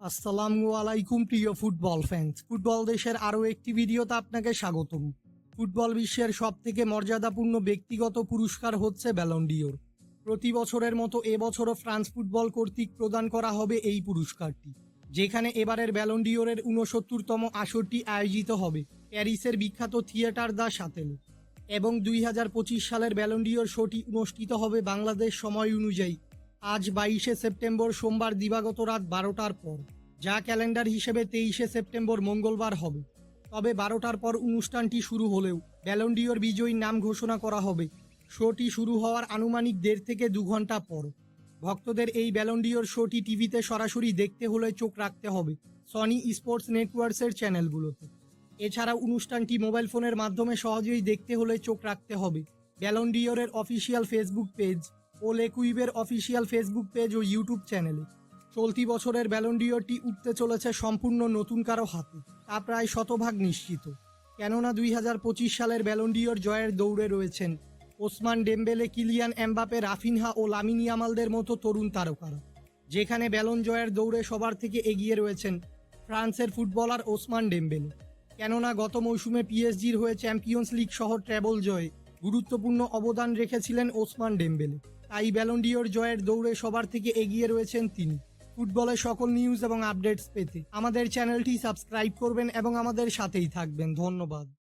আসসালামু আলাইকুম, প্রিয় ফুটবল ফ্যান্স ফুটবল দেশের আরও একটি ভিডিওতে আপনাকে স্বাগতম। ফুটবল বিশ্বের সব থেকে মর্যাদাপূর্ণ ব্যক্তিগত পুরস্কার হচ্ছে ব্যালন্ডিওর প্রতি বছরের মতো এবছরও ফ্রান্স ফুটবল কর্তৃক প্রদান করা হবে এই পুরস্কারটি, যেখানে এবারের ব্যালন্ডিওরের ঊনসত্তরতম আসরটি আয়োজিত হবে প্যারিসের বিখ্যাত থিয়েটার দ্য সাতেলে এবং দুই হাজার পঁচিশ সালের ব্যালন্ডিওর শোটি অনুষ্ঠিত হবে বাংলাদেশ সময় অনুযায়ী। আজ বাইশে সেপ্টেম্বর সোমবার দিবাগত রাত বারোটার পর, যা ক্যালেন্ডার হিসেবে তেইশে সেপ্টেম্বর মঙ্গলবার হবে। তবে বারোটার পর অনুষ্ঠানটি শুরু হলেও ব্যালন্ডিওর বিজয়ীর নাম ঘোষণা করা হবে। শোটি শুরু হওয়ার আনুমানিক দেড় থেকে দু ঘণ্টা পর। ভক্তদের এই ব্যালন্ডিওর শোটি টিভিতে সরাসরি দেখতে হলে চোখ রাখতে হবে সনি স্পোর্টস নেটওয়ার্কসের চ্যানেলগুলোতে। এছাড়া অনুষ্ঠানটি মোবাইল ফোনের মাধ্যমে সহজেই দেখতে হলে চোখ রাখতে হবে। ব্যালন্ডিওরের অফিসিয়াল ফেসবুক পেজ ও লেকুইবের অফিসিয়াল ফেসবুক পেজ ও ইউটিউব চ্যানেলে। চলতি বছরের ব্যালন্ডিওরটি উঠতে চলেছে সম্পূর্ণ নতুন কারও হাতে। তা প্রায় শতভাগ নিশ্চিত। কেননা দুই হাজার পঁচিশ সালের ব্যালন্ডিওর জয়ের দৌড়ে রয়েছেন Ousmane Dembele, Kylian Mbappe, Raphinha ও লামিনী আমালদের মতো তরুণ তারকারা, যেখানে ব্যালন জয়ের দৌড়ে সবার থেকে এগিয়ে রয়েছেন ফ্রান্সের ফুটবলার ওসমান ডেম্বেলে। কেননা গত মৌসুমে পিএসজির হয়ে চ্যাম্পিয়ন্স লিগ সহ ট্র্যাবল জয়ে গুরুত্বপূর্ণ অবদান রেখেছিলেন ওসমান ডেম্বেলে। তাই ব্যালন্ডিওর জয়ের দৌড়ে সবার থেকে এগিয়ে রয়েছেন তিনি। ফুটবলের সকল নিউজ এবং আপডেটস পেতে আমাদের চ্যানেলটি সাবস্ক্রাইব করবেন এবং আমাদের সাথেই থাকবেন। ধন্যবাদ।